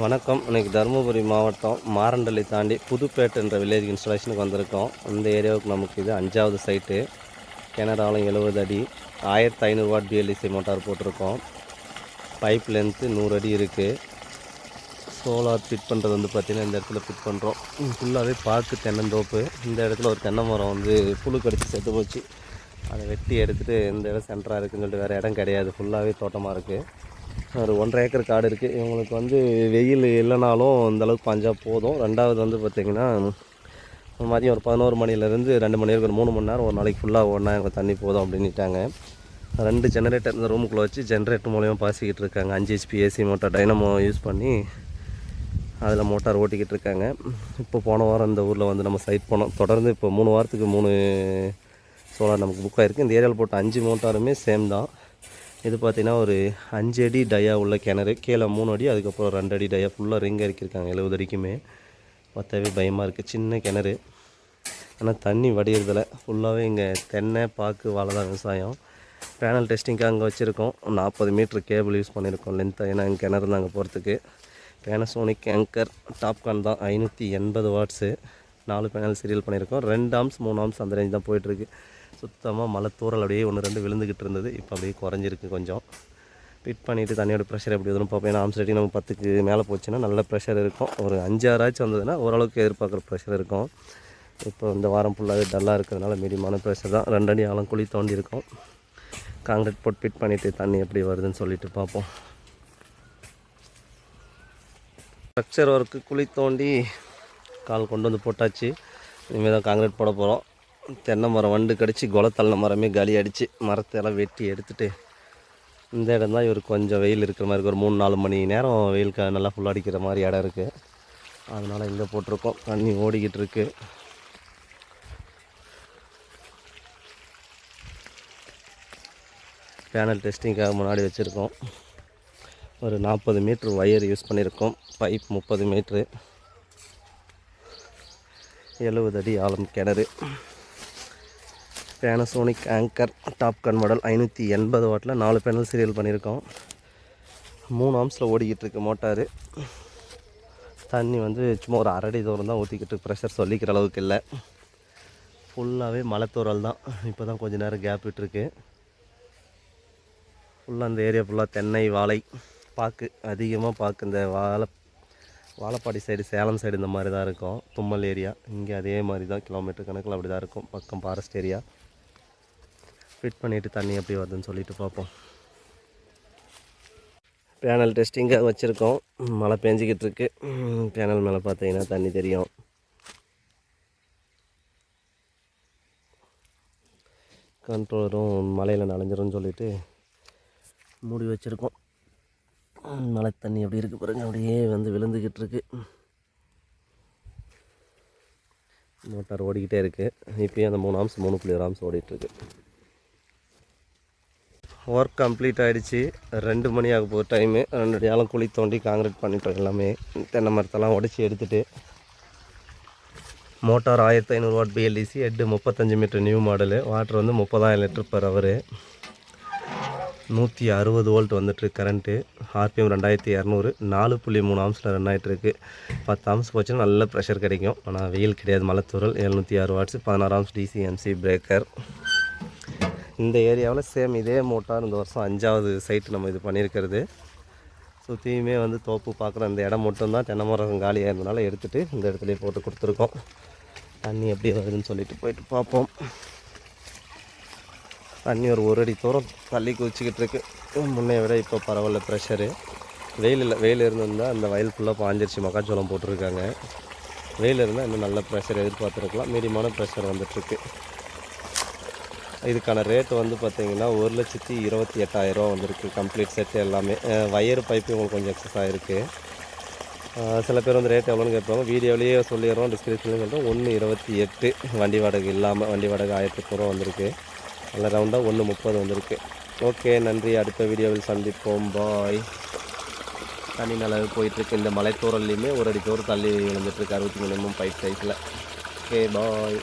வணக்கம். இன்னைக்கு தருமபுரி மாவட்டம் மாரண்டலை தாண்டி புதுப்பேட்டை என்ற வில்லேஜ் இன்ஸ்டாலேஷனுக்கு வந்திருக்கோம். இந்த ஏரியாவுக்கு நமக்கு இது அஞ்சாவது சைட்டு கிணறாலும் எழுபது அடி ஆயிரத்தி ஐநூறு வாட் பிஎல்இசி மோட்டார் போட்டிருக்கோம். பைப் லென்த்து நூறு அடி இருக்குது சோலார் ஃபிட் பண்ணுறது வந்து பார்த்திங்கன்னா இந்த இடத்துல ஃபிட் பண்ணுறோம் ஃபுல்லாகவே பார்க்கு தென்னந்தோப்பு இந்த இடத்துல ஒரு தென்னை மரம் வந்து புழு கடிச்சு செத்து போச்சு. அதை வெட்டி எடுத்துகிட்டு இந்த இடம் சென்டராக இருக்குதுன்னு சொல்லிட்டு வேறு இடம் கிடையாது. ஃபுல்லாகவே தோட்டமாக இருக்குது ஒரு ஒன்றரை ஏக்கர் காடு இருக்குது இவங்களுக்கு வந்து வெயில் இல்லைனாலும் அந்தளவுக்கு அளவுக்கு போதும். ரெண்டாவது வந்து பார்த்திங்கன்னா மதியம் ஒரு பதினோரு மணிலேருந்து ரெண்டு மணி வரைக்கும் ஒரு மூணு மணி நேரம் ஒரு நாளைக்கு ஃபுல்லாக ஒன்றா எங்களுக்கு தண்ணி போதும் அப்படின்ட்டாங்க ரெண்டு ஜெனரேட்டர் இந்த ரூமுக்குள்ளே வச்சு ஜென்ரேட்டர் மூலியமாக பாசிக்கிட்டு இருக்காங்க. அஞ்சு HP AC motor dynamo use பண்ணி அதில் மோட்டார் ஓட்டிக்கிட்டு இருக்காங்க. இப்போ போன வாரம் இந்த ஊரில் வந்து நம்ம சைட் போனோம். தொடர்ந்து இப்போ மூணு வாரத்துக்கு மூணு சோலார் நமக்கு புக் ஆகிருக்கு இந்த ஏரியாவில் போட்ட அஞ்சு மோட்டாருமே சேம் தான். இது பார்த்திங்கன்னா ஒரு அஞ்சு அடி டயா உள்ள கிணறு. கீழே மூணு அடி அதுக்கப்புறம் ரெண்டு அடி டயா ஃபுல்லாக ரிங் இறக்கியிருக்காங்க எழுபது அடிக்குமே பார்த்தாவே பயமாக இருக்குது சின்ன கிணறு. ஆனால் தண்ணி வடிகிறதில்ல ஃபுல்லாகவே இங்கே தென்னை பாக்கு வாழை தான் விவசாயம் பேனல் டெஸ்டிங்காக அங்கே வச்சுருக்கோம். நாற்பது மீட்ரு கேபிள் யூஸ் பண்ணியிருக்கோம் லென்த்தாக ஏன்னா இங்கே கிணறு தான் அங்கே போகிறதுக்கு பேனசோனிக் ஆங்கர் டாப்கான் தான். ஐநூற்றி எண்பது வாட்ஸு நாலு பேனல் சீரியல் பண்ணியிருக்கோம். ரெண்டு ஆம்ஸ் மூணு ஆம்ஸ் அந்த ரேஞ்ச் தான் போயிட்டுருக்கு. சுத்தமாக மழை அப்படியே ஒன்று ரெண்டு விழுந்துக்கிட்டு இருந்தது. இப்போ அப்படியே குறைஞ்சிருக்கு கொஞ்சம். ஃபிட் பண்ணிவிட்டு தண்ணியோட ப்ரெஷர் எப்படி வரும்னு பார்ப்போம். ஏன்னா ஆம்ஸ் ரேட்டிங் நம்ம பத்துக்கு மேலே போச்சுன்னா நல்ல ப்ரெஷர் இருக்கும். ஒரு அஞ்சாறாச்சும் வந்ததுன்னா ஓரளவுக்கு எதிர்பார்க்குற ப்ரெஷர் இருக்கும். இப்போ இந்த வாரம் ஃபுல்லாகவே டல்லாக இருக்கிறதுனால மீடியமான ப்ரெஷர் தான். ரெண்டு அடி ஆழம் குழி தோண்டி இருக்கும். காங்கிரீட் போட்டு ஃபிட் பண்ணிவிட்டு தண்ணி எப்படி வருதுன்னு சொல்லிட்டு பார்ப்போம். ஸ்ட்ரக்சர் ஒர்க்கு குழி தோண்டி கால் கொண்டு வந்து போட்டாச்சு. இனிமேல் தான் காங்கிரீட் போட போகிறோம் தென்னை மரம் வண்டு கடிச்சு குளத்தள்ள மரமே காலி அடித்து மரத்தை எல்லாம் வெட்டி எடுத்துகிட்டு இந்த இடம் தான் இவர் கொஞ்சம் வெயில் இருக்கிற மாதிரி இருக்குது ஒரு மூணு நாலு மணி நேரம் வெயில் க நல்லா ஃபுல்லாக அடிக்கிற மாதிரி இடம் இருக்குது அதனால் இங்கே போட்டிருக்கோம். தண்ணி ஓடிக்கிட்டு இருக்கு. பேனல் டெஸ்டிங்காக முன்னாடி வச்சுருக்கோம். ஒரு நாற்பது மீட்ரு ஒயர் யூஸ் பண்ணியிருக்கோம் பைப் முப்பது மீட்ரு எழுபது அடி ஆழம் கிணறு. பேனசோனிக் ஆங்கர் டாப்கன் மாடல் ஐநூற்றி எண்பது வாட்டில் நாலு பேனல் சீரியல் பண்ணியிருக்கோம் மூணு ஆம்ஸில் ஓடிக்கிட்டு இருக்கு மோட்டாரு. தண்ணி வந்து சும்மா ஒரு அரடி தூரம் தான் ஊற்றிக்கிட்டு ப்ரெஷர் சொல்லிக்கிற அளவுக்கு இல்லை. ஃபுல்லாகவே மலைத்தூரல் தான். இப்போ தான் கொஞ்சம் நேரம் கேப் விட்டுருக்கு ஃபுல்லாக அந்த ஏரியா ஃபுல்லாக தென்னை வாழை பாக்கு. அதிகமாக பாக்கு. இந்த வாழை வாழப்பாடி சைடு சேலம் சைடு இந்த மாதிரி தான் இருக்கும். தும்மல் ஏரியா. இங்கே அதே மாதிரி தான் கிலோமீட்டர் கணக்கில் அப்படி தான் இருக்கும். பக்கம் ஃபாரஸ்ட் ஏரியா ஃபிட் பண்ணிவிட்டு தண்ணி எப்படி வருதுன்னு சொல்லிட்டு பார்ப்போம். பேனல் டெஸ்டிங்காக வச்சுருக்கோம். மழை பேஞ்சிக்கிட்டு இருக்கு. பேனல் மேலே பார்த்தீங்கன்னா தண்ணி தெரியும். கண்ட்ரோலரும் மலையில் நனைஞ்சிரும்னு சொல்லிவிட்டு மூடி வச்சுருக்கோம். மழை தண்ணி அப்படி இருக்குது பாருங்கள் அப்படியே வந்து விழுந்துக்கிட்டு இருக்கு. மோட்டார் ஓடிக்கிட்டே இருக்குது இப்போயும் அந்த மூணு ஆம்ஸ் மூணு புள்ளி ஒரு ஆம்ஸ் ஓடிட்டுருக்கு ஒர்க் கம்ப்ளீட் ஆகிடுச்சு ரெண்டு மணி ஆக போகுது டைமு ரெண்டு அடியாலும் குழி தோண்டி காங்கிரீட் பண்ணிட்டோம் எல்லாமே. தென்னை மரத்தெல்லாம் உடச்சி எடுத்துகிட்டு மோட்டார் ஆயிரத்தி ஐநூறு வாட் பிஎல்டிசி ஹெட்டு முப்பத்தஞ்சு மீட்டர் நியூ மாடலு வாட்டர் வந்து முப்பதாயிரம் லிட்டர் பர் ஹவரு நூற்றி அறுபது வோல்ட் வந்துட்டு கரண்ட்டு. ஆர்பிஎம் ரெண்டாயிரத்தி இரநூறு. நாலு புள்ளி மூணு ஆம்ஸில் ரன் ஆகிட்டுருக்கு பத்து ஆம்ஸ் போச்சுன்னா நல்ல ப்ரெஷர் கிடைக்கும். ஆனால் வெயில் கிடையாது. மலைத்தூரல் எழுநூற்றி ஆறு வாட்ஸ் பதினாறு ஆம்ஸ் டிசிஎம்சி பிரேக்கர் இந்த ஏரியாவில் சேம் இதே மோட்டார் இந்த வருஷம் அஞ்சாவது சைட்டு நம்ம இது பண்ணியிருக்கிறது. சுற்றியுமே வந்து தோப்பு பார்க்குற இந்த இடம் மட்டும்தான். தென்னை மரம் காலியாக இருந்தனால எடுத்துகிட்டு இந்த இடத்துலையே போட்டு கொடுத்துருக்கோம். தண்ணி எப்படி வருதுன்னு சொல்லிட்டு போயிட்டு பார்ப்போம். தண்ணி ஒரு ஒரு அடி தூரம் தள்ளி குதிச்சிக்கிட்டு இருக்கு. முன்னைய விட இப்போ பரவாயில்ல ப்ரெஷரு வெயில் இல்லை வெயில் இருந்திருந்தால் அந்த வயல் ஃபுல்லாக பாஞ்சிருச்சு. மக்காச்சோளம் போட்டிருக்காங்க. வெயில் இருந்தால் இன்னும் நல்ல ப்ரெஷர் எதிர்பார்த்துருக்கலாம். மீடியமான ப்ரெஷர் வந்துட்டுருக்கு. இதுக்கான ரேட்டு வந்து பார்த்திங்கன்னா ஒரு லட்சத்தி இருபத்தி எட்டாயிரரூவா வந்திருக்கு. கம்ப்ளீட் செட் எல்லாமே. வயர் பைப்பு உங்களுக்கு கொஞ்சம் எக்ஸஸ் ஆகிருக்கு சில பேர் வந்து ரேட் எவ்வளோன்னு கேட்பாங்க. வீடியோலேயே சொல்லிடுறோம் டிஸ்கிரிப்ஷன்லேயும் சொல்கிறோம் ஒன்று இருபத்தி எட்டு வண்டி வாடகை இல்லாமல் வண்டி வாடகை ஆயிரத்தி ரூபா வந்திருக்கு. அதில் ரவுண்டாக ஒன்று முப்பது வந்திருக்கு. ஓகே நன்றி. அடுத்த வீடியோவில் சந்திப்போம். பாய் தண்ணி நல்லா போயிட்டுருக்கு. இந்த மலைத்தூரல்லையுமே ஒரு அடி தூரம் தள்ளி விழுந்துட்டுருக்கு. அறுபத்தி மூணு பைப் சைஸில் ஓகே பாய்